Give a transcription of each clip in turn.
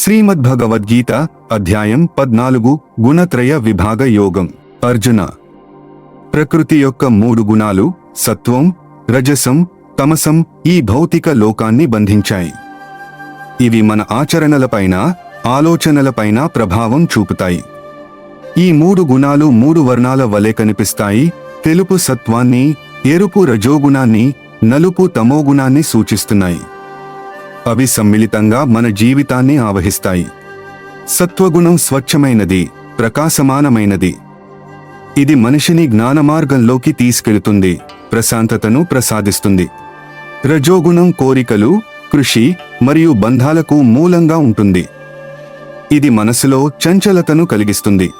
శ్రీమద్భగవద్గీత అధ్యాయం పద్నాలుగు గుణత్రయ విభాగ యోగం. అర్జున. ప్రకృతి యొక్క మూడు గుణాలు సత్వం రజసం తమసం ఈ భౌతిక లోకాన్ని బంధించాయి. ఇవి మన ఆచరణలపైన ఆలోచనలపైన ప్రభావం చూపుతాయి. ఈ మూడు గుణాలు మూడు వర్ణాల వలె కనిపిస్తాయి. తెలుపు సత్వాన్ని ఎరుపు రజోగుణాన్ని నలుపు తమోగుణాన్ని సూచిస్తున్నాయి. అవి సమ్మిళితంగా మన జీవితాన్ని ఆవహిస్తాయి. సత్వగుణం స్వచ్ఛమైనది ప్రకాశమానమైనది. ఇది మనిషిని జ్ఞానమార్గంలోకి తీసుకెళుతుంది ప్రశాంతతను ప్రసాదిస్తుంది. రజోగుణం కోరికలు కృషి మరియు బంధాలకు మూలంగా ఉంటుంది. ఇది మనసులో చంచలతను కలిగిస్తుంది.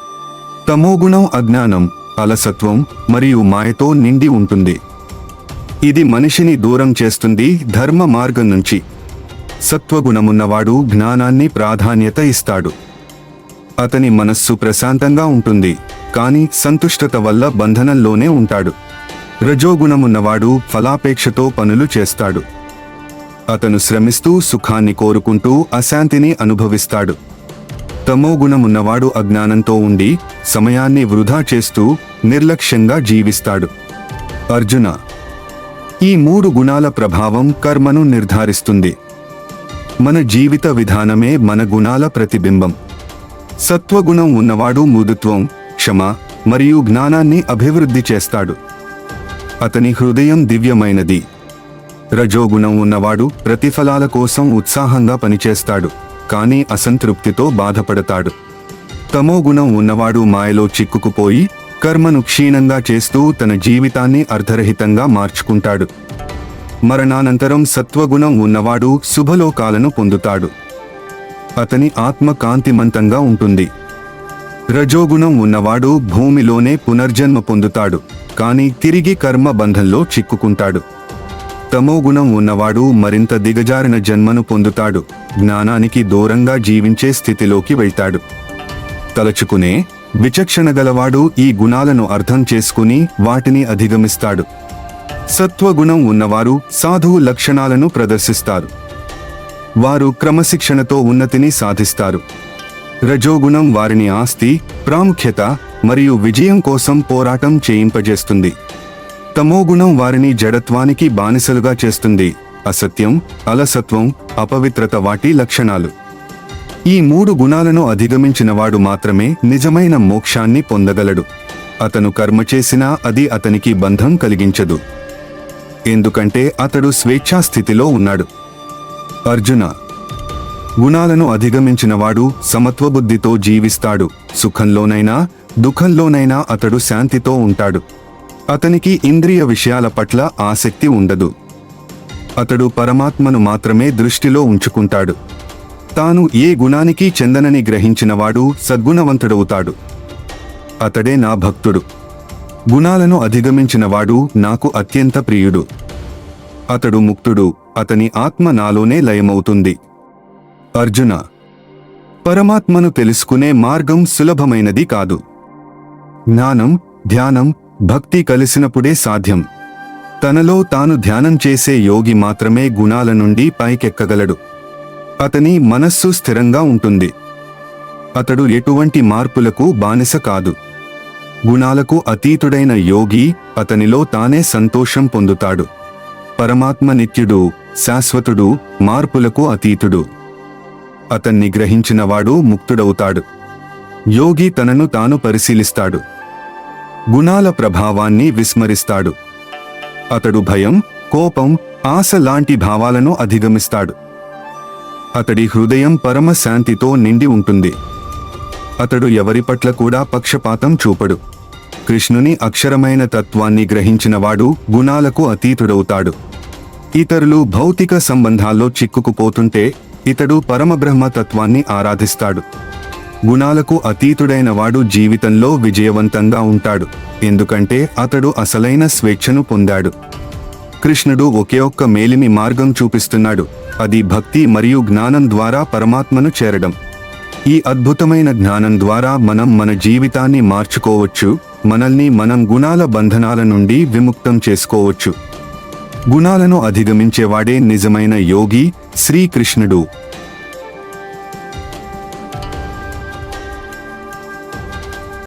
తమోగుణం అజ్ఞానం అలసత్వం మరియు మాయతో నిండి ఉంటుంది. ఇది మనిషిని దూరం చేస్తుంది ధర్మ మార్గం నుంచి. సత్వగుణమున్నవాడు జ్ఞానాన్ని ప్రాధాన్యత ఇస్తాడు. అతని మనస్సు ప్రశాంతంగా ఉంటుంది కానీ సంతుష్టత వల్ల బంధనంలోనే ఉంటాడు. రజోగుణమున్నవాడు ఫలాపేక్షతో పనులు చేస్తాడు. అతను శ్రమిస్తూ సుఖాన్ని కోరుకుంటూ అశాంతిని అనుభవిస్తాడు. తమోగుణమున్నవాడు అజ్ఞానంతో ఉండి సమయాన్ని వృధా చేస్తూ నిర్లక్ష్యంగా జీవిస్తాడు. అర్జున ఈ మూడు గుణాల ప్రభావం కర్మను నిర్ధారిస్తుంది. మన జీవిత విధానమే మన గుణాల ప్రతిబింబం. సత్వగుణం ఉన్నవాడు మృదుత్వం క్షమ మరియు జ్ఞానాన్ని అభివృద్ధి చేస్తాడు. అతని హృదయం దివ్యమైనది. రజోగుణం ఉన్నవాడు ప్రతిఫలాల కోసం ఉత్సాహంగా పనిచేస్తాడు కానీ అసంతృప్తితో బాధపడతాడు. తమోగుణం ఉన్నవాడు మాయలో చిక్కుకుపోయి కర్మను క్షీణంగా చేస్తూ తన జీవితాన్ని అర్ధరహితంగా మార్చుకుంటాడు. మరణానంతరం సత్వగుణం ఉన్నవాడు శుభలోకాలను పొందుతాడు. అతని ఆత్మ కాంతిమంతంగా ఉంటుంది. రజోగుణం ఉన్నవాడు భూమిలోనే పునర్జన్మ పొందుతాడు కానీ తిరిగి కర్మ బంధంలో చిక్కుకుంటాడు. తమోగుణం ఉన్నవాడు మరింత దిగజారిన జన్మను పొందుతాడు జ్ఞానానికి దూరంగా జీవించే స్థితిలోకి వెళ్తాడు. తలచుకునే విచక్షణ గలవాడు ఈ గుణాలను అర్థం చేసుకుని వాటిని అధిగమిస్తాడు. సత్వగుణం ఉన్నవారు సాధువు లక్షణాలను ప్రదర్శిస్తారు. వారు క్రమశిక్షణతో ఉన్నతిని సాధిస్తారు. రజోగుణం వారిని ఆస్తి ప్రాముఖ్యత మరియు విజయం కోసం పోరాటం చేయింపజేస్తుంది. తమోగుణం వారిని జడత్వానికి బానిసలుగా చేస్తుంది. అసత్యం అలసత్వం అపవిత్రత వాటి లక్షణాలు. ఈ మూడు గుణాలను అధిగమించినవాడు మాత్రమే నిజమైన మోక్షాన్ని పొందగలడు. అతను కర్మ చేసినా అది అతనికి బంధం కలిగించదు. ఎందుకంటే అతడు స్వేచ్ఛాస్థితిలో ఉన్నాడు. అర్జున గుణాలను అధిగమించినవాడు సమత్వబుద్ధితో జీవిస్తాడు. సుఖంలోనైనా దుఃఖంలోనైనా అతడు శాంతితో ఉంటాడు. అతనికి ఇంద్రియ విషయాల పట్ల ఆసక్తి ఉండదు. అతడు పరమాత్మను మాత్రమే దృష్టిలో ఉంచుకుంటాడు. తాను ఏ గుణానికి చెందనని గ్రహించినవాడు సద్గుణవంతుడవుతాడు. అతడే నా భక్తుడు. గుణాలను అధిగమించినవాడు నాకు అత్యంత ప్రియుడు. అతడు ముక్తుడు అతని ఆత్మ నాలోనే లయమవుతుంది. అర్జున పరమాత్మను తెలుసుకునే మార్గం సులభమైనది కాదు. జ్ఞానం ధ్యానం భక్తి కలిసినప్పుడే సాధ్యం. తనలో తాను ధ్యానం చేసే యోగి మాత్రమే గుణాల నుండి పైకెక్కగలడు. అతని మనస్సు స్థిరంగా ఉంటుంది. అతడు ఎటువంటి మార్పులకు బానిస కాదు. గుణాలకు అతీతుడైన యోగి అతనిలో తానే సంతోషం పొందుతాడు. పరమాత్మ నిత్యుడు శాశ్వతుడు మార్పులకు అతీతుడు. అతన్ని గ్రహించినవాడు ముక్తుడవుతాడు. యోగి తనను తాను పరిశీలిస్తాడు. గుణాల ప్రభావాన్ని విస్మరిస్తాడు. అతడు భయం కోపం ఆశ లాంటి భావాలను అధిగమిస్తాడు. అతడి హృదయం పరమశాంతితో నిండి ఉంటుంది. అతడు ఎవరి పట్ల కూడా పక్షపాతం చూపడు. కృష్ణుని అక్షరమైన తత్వాన్ని గ్రహించినవాడు గుణాలకు అతీతుడవుతాడు. ఇతరులు భౌతిక సంబంధాల్లో చిక్కుకుపోతుంటే ఇతడు పరమబ్రహ్మ తత్వాన్ని ఆరాధిస్తాడు. గుణాలకు అతీతుడైన వాడు జీవితంలో విజయవంతంగా ఉంటాడు. ఎందుకంటే అతడు అసలైన స్వేచ్ఛను పొందాడు. కృష్ణుడు ఒకే ఒక్క మేలిమి మార్గం చూపిస్తున్నాడు. అది భక్తి మరియు జ్ఞానం ద్వారా పరమాత్మను చేరడం. ఈ అద్భుతమైన జ్ఞానం ద్వారా మనం మన జీవితాన్ని మార్చుకోవచ్చు మనల్ని మనం గుణాల బంధనాల నుండి విముక్తం చేసుకోవచ్చు. గుణాలను అధిగమించేవాడే నిజమైన యోగి శ్రీకృష్ణుడు.